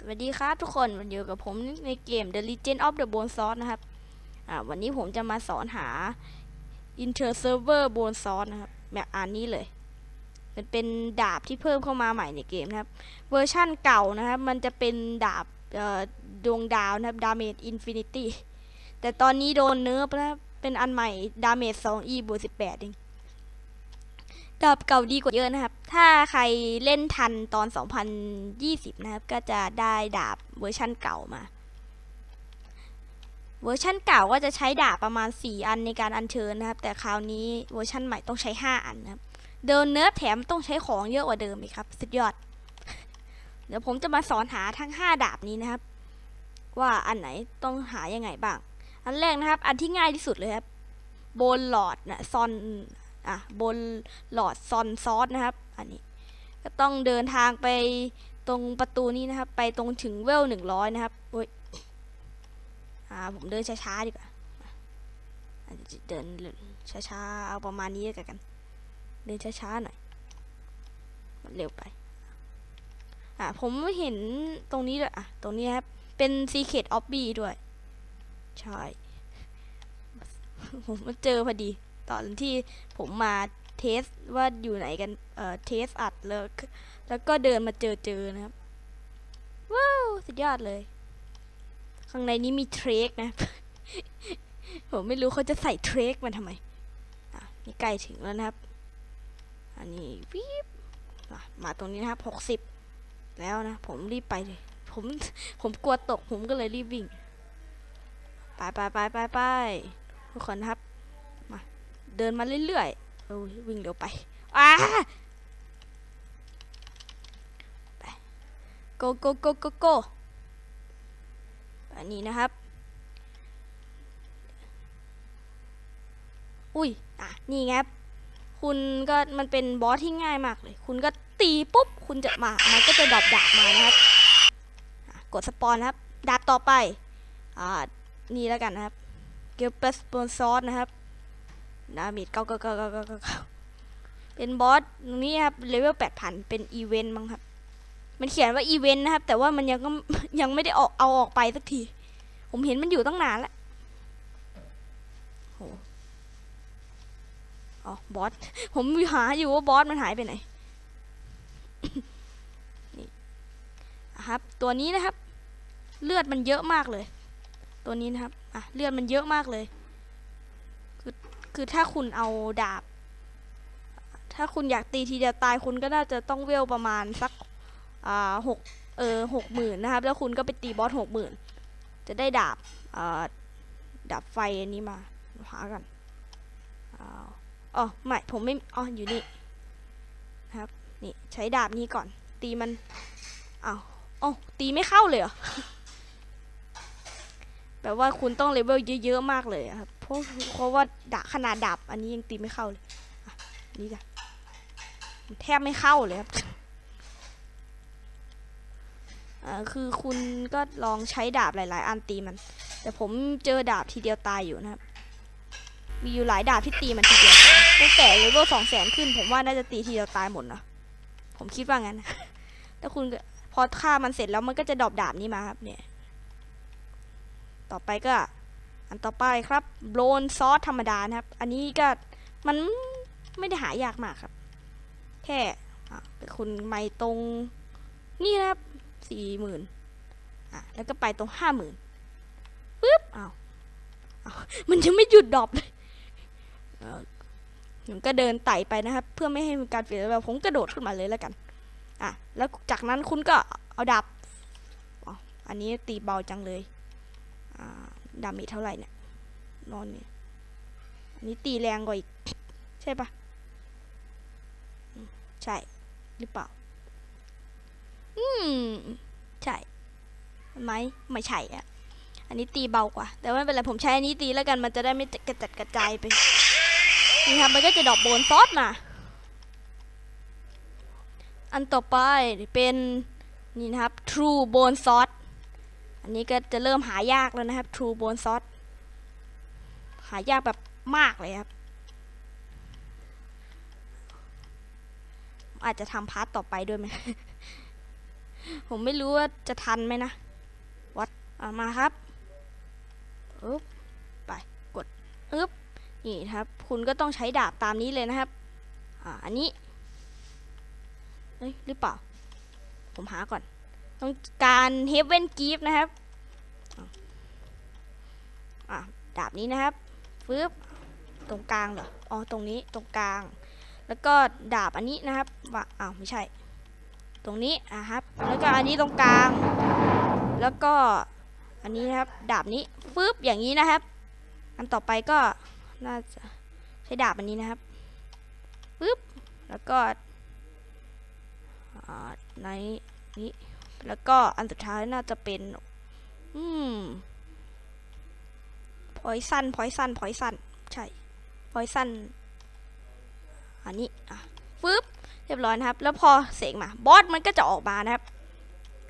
สวัสดีครับทุกคนวันอยู่กับผมในเกม The Legend of the Bone Sword นะครับ อ่า วันนี้ผมจะมาสอนหา Inter Server Bone Sword นะครับแบบอันนี้เลย มันเป็นดาบที่เพิ่มเข้ามาใหม่ในเกมนะครับ เวอร์ชั่นเก่านะครับ มันจะเป็นดาบดวงดาวนะครับ Damage Infinity แต่ตอนนี้โดนเนิร์ฟนะครับ เป็นอันใหม่ Damage 2 E บวก18เอง ดาบเก่าดีกว่าเยอะนะครับ ถ้าใครเล่นทันตอน 2020 นะครับ ก็จะได้ดาบเวอร์ชั่นเก่ามา เวอร์ชั่นเก่าก็จะใช้ดาบประมาณ 4 อันในการอัญเชิญนะครับ แต่คราวนี้เวอร์ชั่นใหม่ต้องใช้ 5 อันนะครับ เดินเนิร์ฟแถมต้องใช้ของเยอะกว่าเดิมอีกครับ สุดยอด เดี๋ยวผมจะมาสอนหาทั้ง 5 ดาบนี้นะครับ ว่าอันไหนต้องหายังไงบ้าง อันแรกนะครับ อันที่ง่ายที่สุดเลยครับ โบนหลอดนะซอน อะบนหลอดซอนซอสนะครับ อันนี้ ก็ต้องเดินทางไปตรงประตูนี้นะครับ ไปตรงถึงเวลหนึ่งร้อยนะครับโอ้ยอ่าผมเดินช้าๆดีกว่าอะเดินช้าๆเอาประมาณนี้กัน เดินช้าๆหน่อยมันเร็วไปอะผมเห็นตรงนี้ด้วยอะตรงนี้ครับ เป็น Secret o b b y ด้วย ใช่ ผมมาเจอพอดี ตอนที่ผมมาเทสว่าอยู่ไหนกันเอ่อเทสอัดแล้วก็แล้วก็เดินมาเจอเจอนะครับว้าวสุดยอดเลย ข้างในนี้มีเทรคนะ ผมไม่รู้เขาจะใส่เทรคมาทำไมอะนี่ใกล้ถึงแล้วนะครับ อันนี้วิบมาตรงนี้นะครับหกสิบแล้วนะ ผมรีบไปเลย ผมผมกลัวตกผมก็เลยรีบวิ่ง ไปไปไปไปไปทุกคนครับ เดินมาเรื่อยๆโอ้ยวิ่งเร็วไปอ้าไป go go go go go อันนี้นะครับ อุ้ยอะนี่ไงครับ คุณก็มันเป็นบอสที่ง่ายมากเลย คุณก็ตีปุ๊บ คุณจะมา มันก็จะดรอปดาบมานะครับอะกดสปอนนะครับ ดาบต่อไป อ่า นี่แล้วกันนะครับ เกลเปสปอนซอสนะครับ ดาเมจเก้าเก้าเก้าเก้าเก้าเก้าเป็นบอสตรงนี้ครับเลเวลแปดพันเป็นอีเวนต์มั้งครับ มันเขียนว่าอีเวนต์นะครับ แต่ว่ามันยังก็ยังไม่ได้ออกเอาออกไปสักที ผมเห็นมันอยู่ตั้งนานแล้วโหอ๋อบอสผมหาอยู่ว่าบอสมันหายไปไหนนี่ครับตัวนี้นะครับ เลือดมันเยอะมากเลย ตัวนี้นะครับอะเลือดมันเยอะมากเลย คือถ้าคุณเอาดาบ ถ้าคุณอยากตีทีเดียวตายคุณก็น่าจะต้องเวลประมาณสักอ่าหกเออหกหมื่นนะครับ แล้วคุณก็ไปตีบอสหกหมื่นจะได้ดาบอ่าดาบไฟอันนี้มาหากันอ๋อไม่ผมไม่อ๋ออยู่นี่นะครับนี่ใช้ดาบนี้ก่อน ตีมันอ้าวอ๋อตีไม่เข้าเลยเหรอ แปลว่าคุณต้องเลเวลเยอะๆมากเลยครับเพราะเพราะว่าดาขนาดดาบอันนี้ยังตีไม่เข้าเลยนี่จ้ะแทบไม่เข้าเลยครับคือคุณก็ลองใช้ดาบหลาย ๆ อันตีมัน แต่ผมเจอดาบทีเดียวตายอยู่นะครับ มีอยู่หลายดาบที่ตีมันทีเดียวตั้งแต่เลเวลสองแสนขึ้น ผมว่าน่าจะตีทีเดียวตายหมดนะผมคิดว่างั้นถ้าคุณพอฆ่ามันเสร็จแล้วมันก็จะดรอปดาบนี้มาครับเนี่ย ต่อไปก็ อันต่อไปครับโบลนซอสธรรมดานะครับ อันนี้ก็มันไม่ได้หายากมากครับ แค่คุณไม่ตรงนี่นะครับสี่หมื่นอะแล้วก็ไปตรงห้าหมื่นปึ๊บอ้าวมันจะไม่หยุดดรอปเลยผมก็เดินไต่ไปนะครับ เพื่อไม่ให้มีการเปลี่ยนแบบผมกระโดดขึ้นมาเลยแล้วกัน อะ แล้วจากนั้นคุณก็เอาดาบอ,อันนี้ตีเบาจังเลย ดาเมจเท่าไหร่เนี่ย นอนเนี่ย อันนี้ตีแรงกว่าอีก ใช่ปะใช่ หรือเปล่า อืม ใช่ไหมไม่ใช่อะ อันนี้ตีเบากว่า แต่ว่าไม่เป็นไร ผมใช้อันนี้ตีแล้วกัน มันจะได้ไม่กระจัดกระจายไป นี่ครับ มันก็จะดอปโบนซอสมา อันต่อไปเป็นนี่นะครับ True Bone Sauce อันนี้ก็จะเริ่มหายากแล้วนะครับ True Bone Sauce หายากแบบมากเลยครับ อาจจะทำพาร์ทต่อไปด้วยไหม ผมไม่รู้ว่าจะทันไหมนะ วัดอ่ามาครับอึ๊บไป กดอึ๊บนี่ครับ คุณก็ต้องใช้ดาบตามนี้เลยนะครับอ่าอันนี้เอ้ยหรือเปล่า ผมหาก่อน ต้องการเฮฟเว่นกีฟนะครับอะดาบนี้นะครับฟึบตรงกลางเหรออ๋อตรงนี้ตรงกลาง แล้วก็ดาบอันนี้นะครับว่าอ้าวไม่ใช่ ตรงนี้อะครับ แล้วก็อันนี้ตรงกลาง แล้วก็อันนี้นะครับ ดาบนี้ฟึบอย่างนี้นะครับ อันต่อไปก็น่าจะใช้ดาบอันนี้นะครับฟึบแล้วก็อ่าในนี้ แล้วก็อันสุดท้ายน่าจะเป็น อืมพอยสั้นพอยสั้นพอยสั้นใช่พอยสั้นอันนี้อะฟึบเรียบร้อยนะครับ แล้วพอเสกมาบอสมันก็จะออกมานะครับ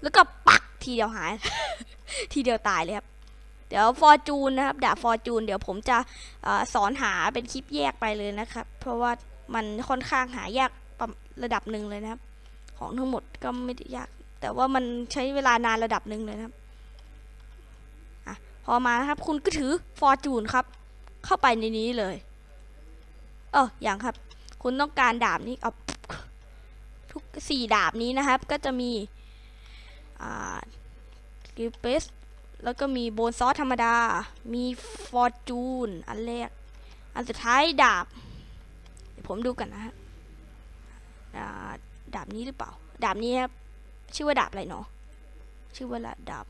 แล้วก็ปักทีเดียวหาย ทีเดียวตายเลยครับ เดี๋ยวฟอร์จูนนะครับดาบฟอร์จูนเดี๋ยวผมจะอสอนหาเป็นคลิปแยกไปเลยนะครับ เพราะว่ามันค่อนข้างหายากระดับหนึ่งเลยนะครับ ของทั้งหมดก็ไม่ได้ยาก แต่ว่ามันใช้เวลานานระดับหนึ่งเลยนะครับอะพอมานะครับ คุณก็ถือฟอร์จูนครับ เข้าไปในนี้เลย เอออย่างครับ คุณต้องการดาบนี้เอาทุกสี่ดาบนี้นะครับ ก็จะมีอ่ากิลเปสแล้วก็มีโบนซอสธรรมดา มีฟอร์จูนอันแรก อันสุดท้ายดาบ เดี๋ยวผมดูกันนะฮะดาบนี้หรือเปล่า ดาบนี้ครับ ชื่อว่าดาบอะไรเนาะชื่อว่าดาบ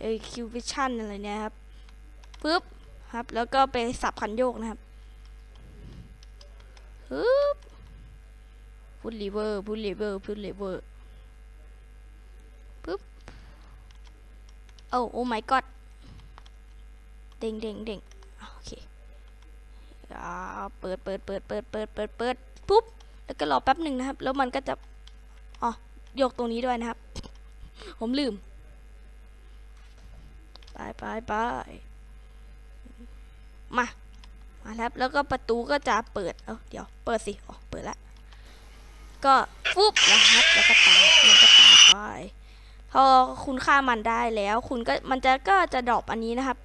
เอคิววิชั่นอะไรเนี่ยครับปึ๊บครับ แล้วก็ไปสับคันโยกนะครับปึ๊บพุทลีเวอร์พุทลีเวอร์พุทลีเวอร์ปึ๊บโอ้โอ้ my god เด้งเด้งเด้งโอเคอ่าเปิดเปิดเปิดเปิดเปิดเปิดเปิดปุ๊บแล้วก็รอแป๊บหนึ่งนะครับ แล้วมันก็จะ ยกตรงนี้ด้วยนะครับ ผมลืม ไปไปไปมา มาแล้วแล้วก็ประตูก็จะเปิด เอ้าเดี๋ยว เปิดสิ อ๋อ เปิดแล้วก็ฟุบนะครับ แล้วก็ตายมันก็ตายไป พอคุณฆ่ามันได้แล้ว คุณก็มันจะก็จะดรอปอันนี้นะครับ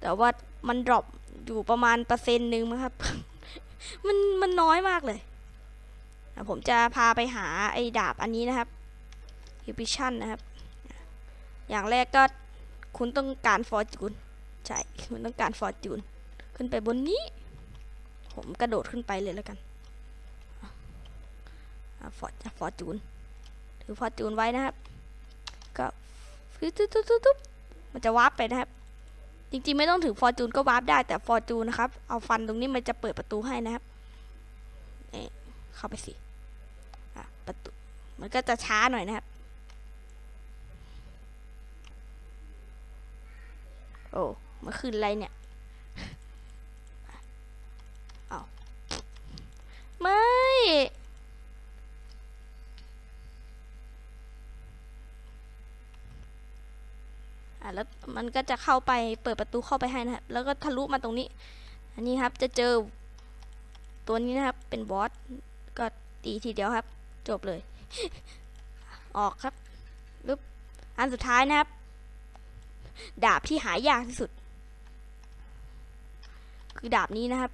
แต่ว่ามันดรอปอยู่ประมาณเปอร์เซ็นต์หนึ่งมั้งครับ มันมันน้อยมากเลย ผมจะพาไปหาไอ้ดาบอันนี้นะครับฮิพิชันนะครับ อย่างแรกก็คุณต้องการฟอร์จูนใช่คุณต้องการฟอร์จูนขึ้นไปบนนี้ ผมกระโดดขึ้นไปเลยแล้วกันฟอร์ฟอร์จูนถือฟอร์จูนไว้นะครับ ก็ตุ๊บตุ๊บตุ๊บตุ๊บมันจะวาร์ปไปนะครับ จริงๆไม่ต้องถือฟอร์จูนก็วาร์ปได้แต่ฟอร์จูนนะครับ เอาฟันตรงนี้มันจะเปิดประตูให้นะครับเอ๊ะเข้าไปสิ ประตูมันก็จะช้าหน่อยนะครับ โอ้มันขึ้นอะไรเนี่ยเอาไม่ อะแล้วมันก็จะเข้าไปเปิดประตูเข้าไปให้นะครับ แล้วก็ทะลุมาตรงนี้ อันนี้ครับจะเจอตัวนี้นะครับเป็นบอสก็ตีทีเดียวครับ จบเลย ออกครับปึ๊บอันสุดท้ายนะครับ ดาบที่หายากที่สุด คือดาบนี้นะครับ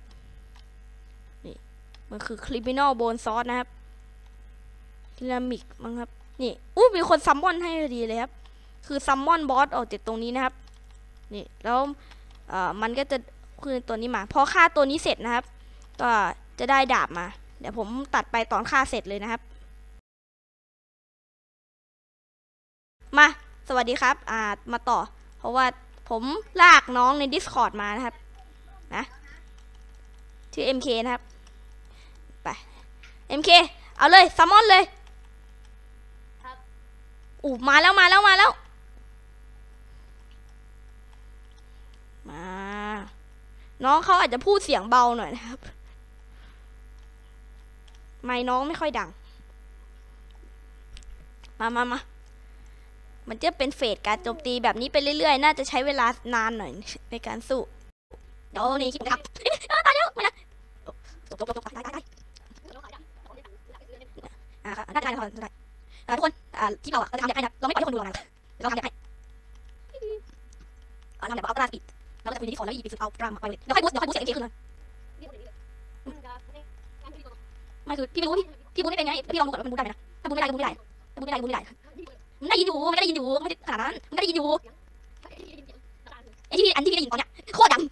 นี่ มันคือ criminal bone sword นะครับพิรามิกมั้งครับ นี่อู้มีคนซัมมอนให้ดีเลยครับ คือซัมมอนบอสออกจากตรงนี้นะครับ นี่ แล้วเอ่อมันก็จะคือตัวนี้มา พอฆ่าตัวนี้เสร็จนะครับ ก็จะได้ดาบมา เดี๋ยวผมตัดไปตอนฆ่าเสร็จเลยนะครับ มาสวัสดีครับ อ่ามาต่อ เพราะว่าผมลากน้องใน Discord มานะครับ นะชื่อ MK นะครับ ไป MK เอาเลยซัมมอนเลยครับอู้มาแล้วมาแล้วมาแล้ว มา น้องเขาอาจจะพูดเสียงเบาหน่อยนะครับ ไม่น้องไม่ค่อยดัง มามามา มันจะเป็นเฟสการโจมตีแบบนี้ไปเรื่อยๆ น่าจะใช้เวลานานหน่อยในการสู้เดี๋ยวนี่คิดครับอ้าวตายแล้วม่นะจบจบจบตายตายตายอ่าน่าจะตายแล้วครับน่าจะทุกคนอ่าที่เราอะเราจะทำแบบให้นะเราไม่ปล่อยให้คนดูเรานะเราทำแบบให้อ่าทำแบบเอากระดาษปิดเราจะคุยที่ฟอนแล้วอีปิดสุดเอากระดามาไปเลยเดี๋ยวค่อยบูสเดี๋ยวค่อยบูสเสียงเอขึ้นเลยไม่คือพี่ไม่รู้พี่พี่บูสไม่เป็นไงพี่ลองดูก่อนว่ามันบูสได้ไหมนะถ้าบูสไม่ได้ก็บูสไม่ได้ถ้าบูสไม่ได้ก็บูสไม่ได้ มันได้ยินอยู่มันได้ยินอยู่ไม่ได้ขนาดนั้นมันได้ยินอยู่ไอ้ที่อันที่พี่ได้ยินตอนเนี้ยโคตรดัง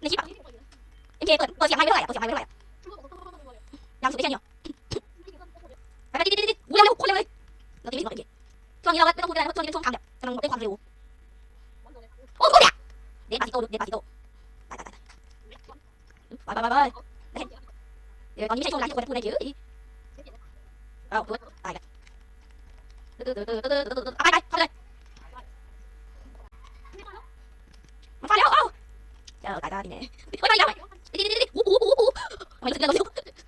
ในคลิปอะเอ็มเคเปิดเปิดเสียงไมค์ไม่เท่าไหร่เปิดเสียงไมค์ไม่เท่าไหร่ดังสุดได้แค่นี้หรอไปไปดิดิดิดิเร็วเร็วโคนเร็วเลยเราตีไม่ถึงหรอกเอ็มเคช่วงนี้เราไม่ต้องพูดอะไรเพราะช่วงนี้เป็นช่วงทำแบบกำลังได้วยความเร็วโอ้โหเนี่ยเดนปาซิโตดูเดนปาซิโตตายตายตายไปไปไปไปเดี๋ยวตอนนี้ไม่ใช่ช่วงเวลาที่ควรจะพูดอะไรเยอะอีเอาพูดตายกัน เอาไปไปเข้าเลยมันฟาดแล้วเอ้าเจอตายตายนี่ไงเฮ้ยไปยังไงดิดิดิดิโอ้โหโอ้โหทำไมรู้สึกเร็วเร็ว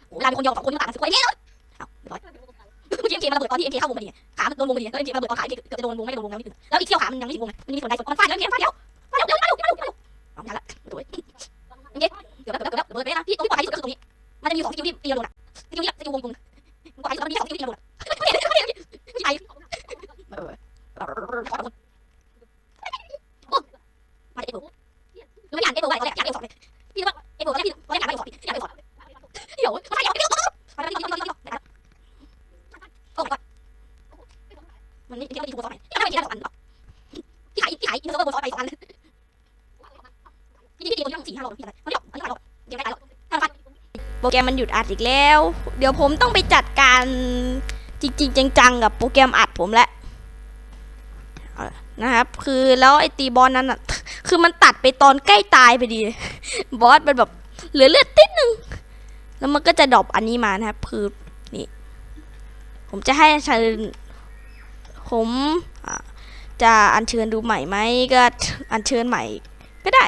โอ้เวลามีคนยอมสองคนมันต่างกันสิบกว่าเอ็มเคเลยเอาเรียบร้อยเมื่อกี้เอ็มเคมันระเบิดตอนที่เอ็มเคเข้าวงพอดีขามันโดนวงพอดีแล้วเอ็มเคระเบิดตอนขาเอ็มเคเกือบจะโดนวงไม่ได้โดนวงแล้วนิดนึงแล้วอีกเที่ยวขามันยังไม่ถึงวงไงมันมีส่วนใดส่วนมันฟาดแล้วเอ็มเคฟาดแล้วฟาดแล้วเร็วเร็วเร็วเร็วเร็วเอาไม่ทันละโอ้ยเอ็มเคเกือบแล้วเกือบแล้วเกือบแล้วเบิดไปนะพี่ตรงที่ปลอดภัยที่สุดก็คือตรงนี้มันจะมีสองสกิลที่ตีเราโดนอะ ดอัดอีกแล้ว เดี๋ยวผมต้องไปจัดการจริงๆ จังๆ กับโปรแกรมอัดผมแล้วเอาล่ะนะครับ คือแล้วไอ้ตีบอลนั้นอะ คือมันตัดไปตอนใกล้ตายไปดี บอสมันแบบเหลือเลือดติดนึง แล้วมันก็จะดรอปอันนี้มานะครับ คือนี่ ผมจะให้เชิญผมจะอัญเชิญดูใหม่ไหมก็อัญเชิญใหม่ก็ได้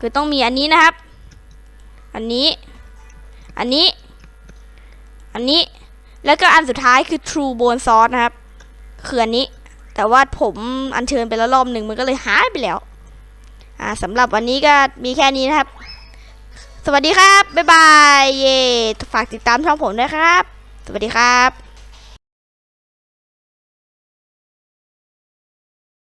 คือต้องมีอันนี้นะครับ อันนี้ อันนี้ อันนี้ แล้วก็อันสุดท้ายคือ True Bone Sauce นะครับ คืออันนี้ แต่ว่าผมอัญเชิญไปแล้วรอบหนึ่งมันก็เลยหายไปแล้ว อ่าสำหรับวันนี้ก็มีแค่นี้นะครับ สวัสดีครับ บ๊ายบาย เย่ฝากติดตามช่องผมด้วยครับ สวัสดีครับ